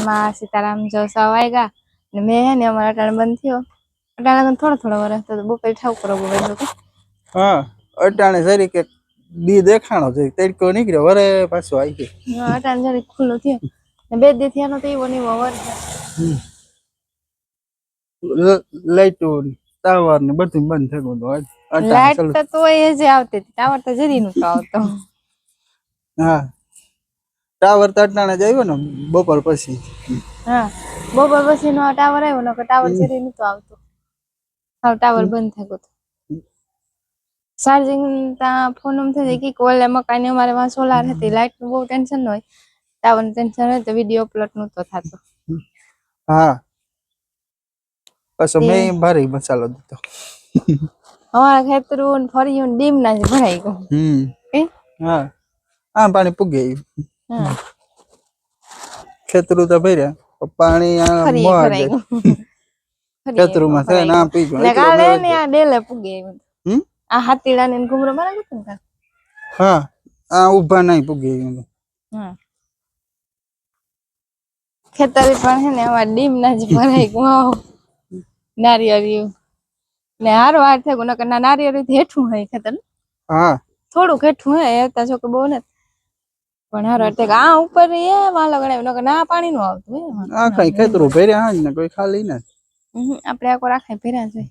માં સીતારામ જો સાવ વાગ્યા ને મેં હે ને અમારા અટાણે બંધ થયો. અટાણે થોડો થોડો વરસ તો બપોરે ઠાકોરો બોલે હતો. હા અટાણે સરી કે દી દેખાણો છે તડકો નીકળ્યો વરે પાછો આવી ગયો. હા, અટાણે જરીક ખુલ્લો થયો. ને બે દી થયા તો એવો ની વર લાઈટો ટાવર ને બધું બંધ થઈ ગયું. લાઈટ તો એ જે આવતી હતી ટાવર તો જરી નતો આવતો. હા. ટાવર તો જ આવ્યો ને બપોર પછી. હા બપોર પછી નો ટાવર આવ્યો નકર ટાવર જરી નતો આવતો. હા ટાવર બંધ થઈ ગયો ચાર્જિંગ ત્યાં ફોનમાં થઈ જાય કે ઓલે મકાન અમારે વાં સોલાર હતી લાઈટનું બહુ ટેન્શન ન હોય. ટાવરનું ટેન્શન હોય તો વીડિયો અપલોડ તો થતો. હા. પછી મેં ભારે મસાલો દીધો. અમારા ખેતરું ફરી ડીમ ના જ ભરાઈ ગયું. હમ. હા? આ પાણી પૂગે ખેતરું તો ભર્યા પાણી આ માં છે ના પી ગયું. કાલે ને આ ડેલે પૂગે હમ? આ હાથીડા ને ઘુમરો મારા ને હા આ ઊભા નહીં પૂગે હા ખેતર પણ હે ને અમાર ડીમ ના જ ભરાય ગયું નારિયેળ નારિયેળિયું ને હારો હાર થાય નકર ના નારિયેળિયું હેઠું હોય ખેતર. હા. થોડુંક હેઠું હે એતા જો કે બહુ નથી. પણ હારો થઈ આ ઉપર એ વાલો ગણાય નકર ના પાણી નું આવતું આ કઈ ખેતરું ભર્યા હા ને કોઈ ખાલી ને આપણે આખો રાખે ભર્યા છે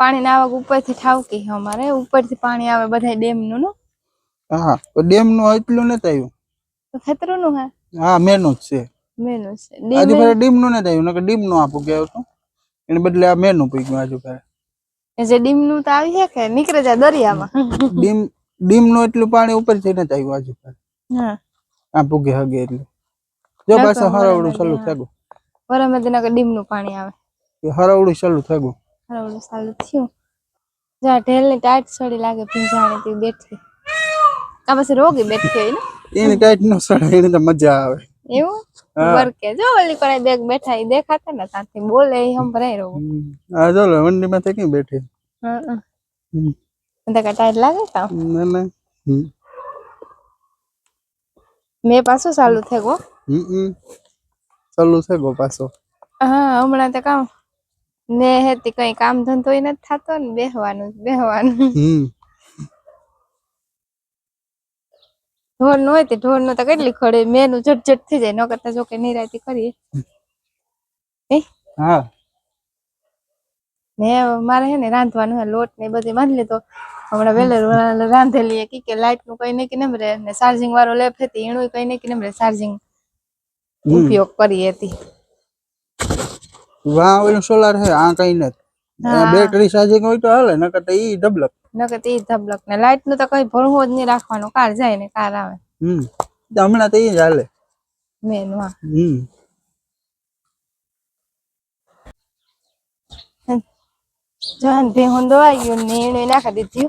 પાણી ના આવક ઉપરથી ઠાવકી છે અમારે ઉપરથી પાણી આવે બધા ડેમનું? નું હા તો ડેમનું એટલું નથી આવ્યું. તો ખેતરું નું હે? હા મેનું જ છે. મેનું છે. આજે ડેમ ડીમનું નથી આવ્યું નકર ડીમનું આપું કે હતું એને બદલે આ મેનું પી ગયું આજુ ફેરે જે ડીમનું તો આવી છે કે નીકળે જાય દરિયામાં. ડીમ ડીમનું એટલું પાણી ઉપરથી નથી આવ્યું આજુ હા. આ ભૂગે હગે એટલે. જો ના હરવડું ચાલુ નકર ડીમનું પાણી આવે. એ હરવડું ચાલુ થઈ ગયું હરવડું ચાલુ થયું. જા ઢેલની ટાઈટ સડી લાગે ભીંજાણી તી બેઠી. આ પછી રોગી બેઠી હોય ને? એની ટાઈટ નો સડે એને તો મજા આવે. એવું. વર્કે. જો ઓલી કોણે બેગ બેઠા ઈ દેખાતા ને તાથી બોલે હમ સંભળાય રહો. આ હા ચાલો વંડી માં ક્યાં બેઠી? હા હા હમ. તો કે લાગે કા ના ના હમ. મેં ચાલુ થઈ ગયો હમ હમ. ચાલુ છે ગો પાછો હા હમણાં તો કામ ને હેતી કઈ કામ ધંધો નથી થતો ને બેહવાનું બેહવાનું હમ ઢોર નો હોય તે ઢોર નો તો કેટલી ખડે મેનું ઝટઝટ થઈ જાય ન કરતા જો કે નિરાયતી કરીએ એ હા ને મારે હે ને રાંધવાનું હે લોટ ને બધું બધી બાંધી લીધો હમણાં વેલે રાંધેલી એ કી કે લાઇટનું કઈ નહીં કે નમ રે ને ચાર્જિંગ વાળો લેફ હતી એનું કઈ નહીં કે નેમ રે ચાર્જિંગ ઉપયોગ કરી હતી વાહ ઓલું સોલાર છે આ કઈ નથી. બેટરી ચાર્જિંગ હોય તો હાલે નકર તો ઈ ડબલક નકર તે ધબલક ને લાઈટનું તો કઈ ભરવું જ નહીં રાખવાનું કાર જાય ને કાર આવે. હમ. હમણાં તો ઈ જ હાલે. મેન વાહ હમ. જહાન ભેહું દોવાઈ ગયું ને એને નાખી દીધું.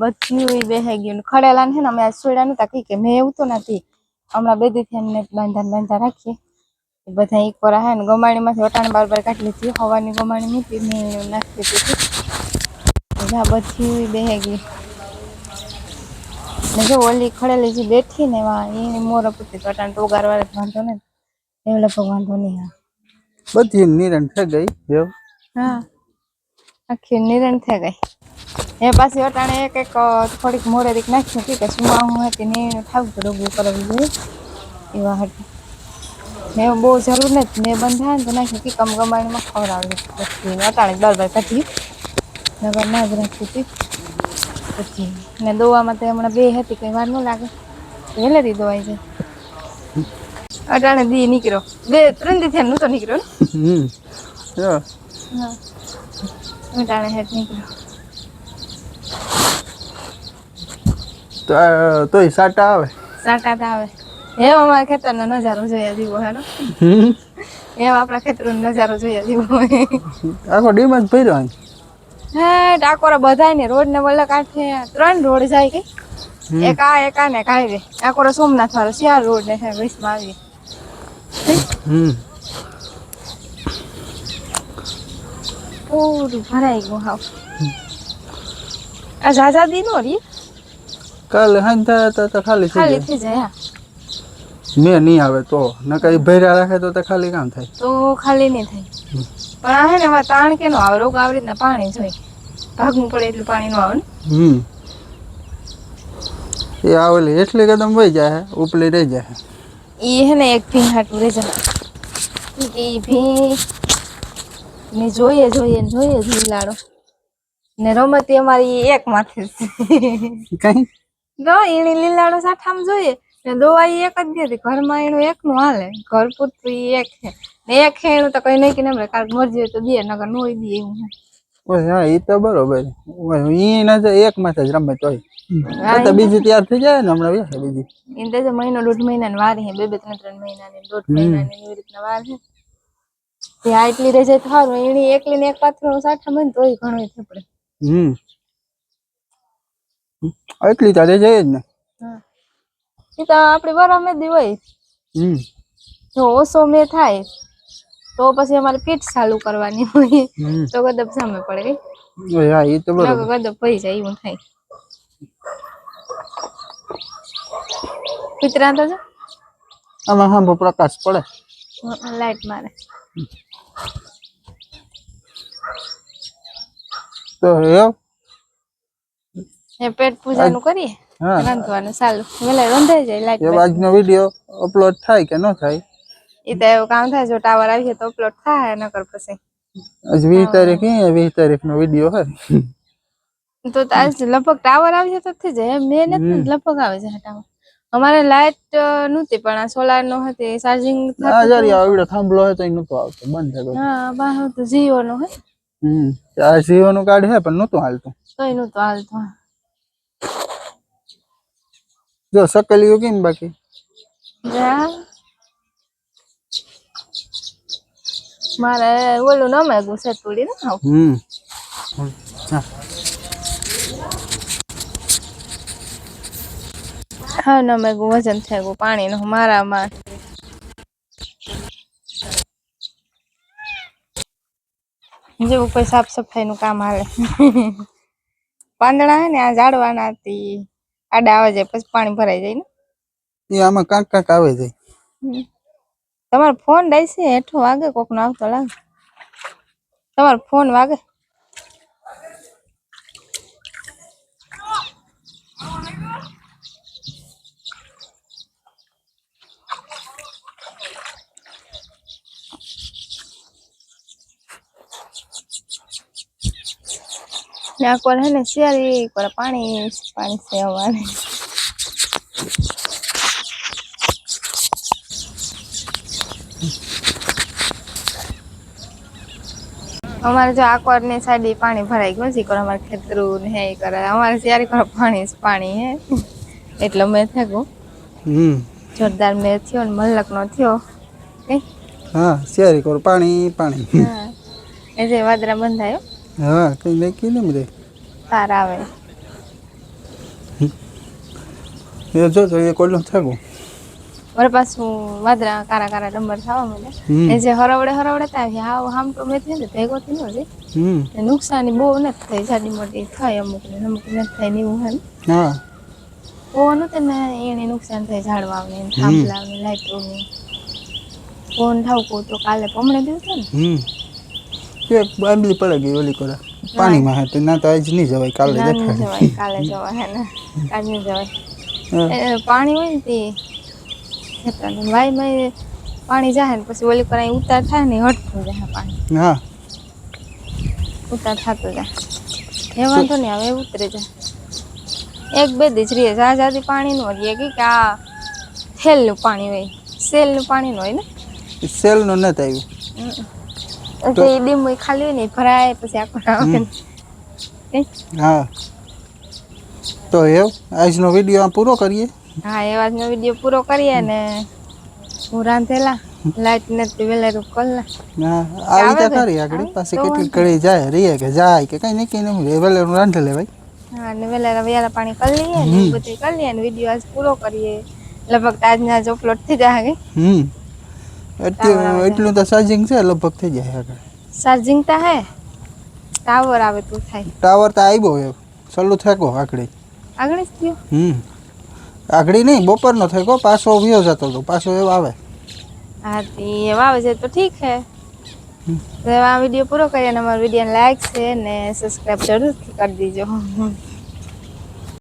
બધું બેહાઈ ગયું ખડેલા ને અમે આજ સોડા નતા કી કે મેં એવું તો નથી. હમણાં બે દી એમને બાંધા બાંધા રાખીએ. બધા એક વાર હે ને ગમાણી માંથી વટાણ બાર બાર કાઢી લીધી. હવાની ગમાણી મૂકી ને નાખી દીધી. બધા બેહાઈ ગઈ ને જો ઓલી ખડેલી જે બેઠી ને વા એ મોર પૂતી વટાણ તો વાળે વાંધો ને એ તો વાંધો નહીં. આવે બધી નિરણ થઈ ગઈ હા. આખી નિરણ થઈ ગઈ. એ પાછી અટાણે એક એક થોડીક મોડે નાખ્યું. નાખ્યું કે સુમા હું હતી ને ઠાવું પડે તો કરવું જોઈએ એવા હતી. મેં બહુ જરૂર નથી. મેં બંધા ને તો નાખ્યું કે કમ ગમાણીમાં ખવડાવ્યું પછી અટાણે દરબાર બાર કાઢી. નગર ના જ રાખી હતી. પછી ને દોવામાં તો હમણાં બે હતી કંઈ વાર ન લાગે. વહેલેથી દોવાઈ જાય. અટાણે દી નીકળ્યો. બે ત્રણ દી થયા નહોતો નીકળ્યો ને. હા. અટાણે હેઠ નીકળ્યો તો સાટા આવે? સાટા તો આવે. એમ અમારા ખેતરનો નજારો જોયા જીવો હમ. એમ આપણા ખેતરનો નજારો જોયા જેવો આખો ડીમ જ ભર્યો. હે ડાકોરા બધાય ને રોડ ને વલ્લા કાંઠે ત્રણ રોડ જાય કે. એક આ એક આ ને કાંઈ રે ડાકોરા સોમનાથ વાળો શિયાળ રોડ ને છે વીસમાં આવી. હમ. પૂરું ભરાઈ ગયું હાવ. આ ઝાઝા દી નો રી? કાલે હાંજ થાય તો ખાલી થઈ ખાલી જાય. થઈ જાય હા. મેં નહીં આવે તો. ન કઈ ભર્યા રાખે તો તો ખાલી કામ થાય. તો ખાલી નહીં થાય. પણ આ હે ને એમાં તાણ કે નો આવે? રોગ આવી રીતના પાણી જોઈ ભાગવું પડે એટલું પાણી નો આવે ને. હમ. એ આવેલી એટલી કદમ વહી જાય ઉપલી રહી જાય ઈ હે ને એક ભીં હાટું રહી જાય. ઈ ભીં ને જોઈએ જોઈએ જોઈએ જ ને રમતી અમારી એક માથે કઈ? એની લીલાડો સાઠામ જોઈએ. ને દોવા એક જ નથી ઘરમાં એનું એકનું હાલે. ઘર પૂરતું એક છે. ને એક છે એનું તો કઈ નહીં કે નમરે કાલ મરજી હોય તો દે નગર નો દે એવું ઓય હા એ તો બરોબર. ઈ ના એક માથે જ રમે તોય. તો બીજી તૈયાર થઈ જાય ને હમણાં બીજી. એને તો મહિનો દોઢ મહિનાની વાર છે બે બે ત્રણ ત્રણ મહિનાની દોઢ મહિનાની એવી રીતના વાર છે. તે આ એટલી રહી જાય તો સારું એની એકલી ને એક પાથરો સાઠા મને તોય ઘણું થપડે હમ. એટલી તારે જાય જ ને. એ તો આપણે બરાબર મે હોય. હમ. જો ઓછો મેં થાય તો પછી અમારે પીઠ ચાલુ કરવાની હોય. તો ગદબ સામે પડે. ઓય હા એ તો બરોબર. ગદબ પડી જાય એવું થાય. પિતરા તો આમાં હા પ્રકાશ પડે. લાઈટ મારે. તો હે પેટ પૂજાનું કરીએ? રાંધવાનું ચાલુ. વેલા રંધાઈ જાય લાઈટ એ આજનો વીડિયો અપલોડ થાય કે ન થાય? એ તો એવું કામ થાય જો ટાવર આવી તો અપલોડ થાય નકર પછી. આજ વીસ તારીખ હે વીસ તારીખ નો વીડિયો હે. તો આજ લગભગ ટાવર આવી તો થઈ જાય મેં નથી લગભગ આવે છે ટાવર. અમારે લાઈટ નહોતી પણ આ સોલાર નો હતી ચાર્જિંગ આ જરી આવડે થાંભલો હે તો એ નતો આવતો બંધ થઈ ગયો હા બા તો જીઓ નો હે હમ આ જીઓ નું કાર્ડ હે પણ નહોતું હાલતું. કઈ નહોતું હાલતું જો સકલિયું કેમ બાકી? જા. મારે ઓલું નમે ગુસે તોડી ને હમ. હા હા ના મેં વજન થઈ ગયું પાણીનું મારામાં. જેવું કોઈ સાફ સફાઈ નું કામ હાલે. પાંદડા હે ને આ ઝાડવાના હતી. આડા આવે જાય પછી પાણી ભરાઈ જાય ને. એ આમાં કાંક કાંક આવે જાય. તમારો ફોન ડાયસી હેઠો વાગે કોક નો આવતો લાગે. તમારો ફોન વાગે. ત્યાં કોણ હે ને શિયાળી કોણ પાણી પાણી છે અમારે અમારે જો આકવારની સાઈડ પાણી ભરાઈ ગયું છે અમારે ખેતરું ને હે ઈ કરે. અમારે ત્યારે કોણ પાણી પાણી હે. એટલે મેં હમ. જોરદાર મેં થયો ને મલક નો થયો. કઈ હા સિયારી કર પાણી પાણી. હા. એ જે વાદરા બંધાયો. હા કઈ નક્કી ને બધે. તાર આવે. એ જો તો એ કોઈનું થાકું. મારે પાછું વાદરા કારા કારા ડંબર થવા માંડ્યા એ જે હરવડે હરવડે ત્યાં છે હાવ હામ તો મેં ને ભેગો થયો હજી હમ. ને નુકસાની બહુ નથી થઈ જાડી મોટી થાય અમુક ને અમુક નથી થાય ને એવું હે ને. હા. પવન હતું ને એને નુકસાન થાય ઝાડવાને ને થાંભલાને લાઈટોને. થાવ ઠાવકો તો કાલે પમણે દિવસે ને. હમ. એક આંબલી પડે ગઈ ઓલી કોરા. પાણીમાં હે તો ના તો આજ નહીં જવાય કાલે જવાય કાલે જવાય હે ને કાલે નહીં જવાય. પાણી હોય ને તે ભાઈ વાયમાં પાણી જાય ને પછી ઓલી અહીં ઉતાર થાય ને હટતું જાય પાણી. હા. ઉતાર થતો જાય એ વાંધો નહીં હવે ઉતરે જાય એક બે દી જ જા જાદી પાણી નું હોય કે કે આ સેલનું પાણી હોય સેલનું પાણી નું હોય ને? સેલનું નથી આવ્યું એટલે એ ડીમ ખાલી ને ભરાય પછી આખો ને. હા? તો એ આજનો વીડિયો આ પૂરો કરીએ? હા એ આજનો વીડિયો પૂરો કરીએ ને હું રાંધેલા. લાઈટ નથી વેલેરું કલા હા આવી તો ને? ખરી આગળ. પાછી કેટલી કળી જાય રહીએ કે જાય કે કઈ નહીં. રે વેલેરું રાંધે ભાઈ. હા ને વેલા વેલા પાણી કરી લઈએ ને બધું કરી લઈએ ને વીડિયો આજ પૂરો કરીએ. લગભગ તો આજના જ અપલોડ થઈ જાય હમ. એટલું એટલું તો ચાર્જિંગ છે લગભગ થઈ જાય આગળ. ચાર્જિંગ તો હે. ટાવર આવે તો થાય. ટાવર તો આવ્યો એ. સલ્લું થેકો આગળી આગળ જ થયો હમ. આગળી નહીં બપોરનો થઈ પાછો વ્યો જતો હતો પાછો એવો આવે. હા તી એવા આવે છે તો ઠીક છે. તો આ વીડિયો પૂરો કરીએ અને અમારો વીડિયો લાઈક છે ને સબસ્ક્રાઈબ જરૂરથી કરી દીજો.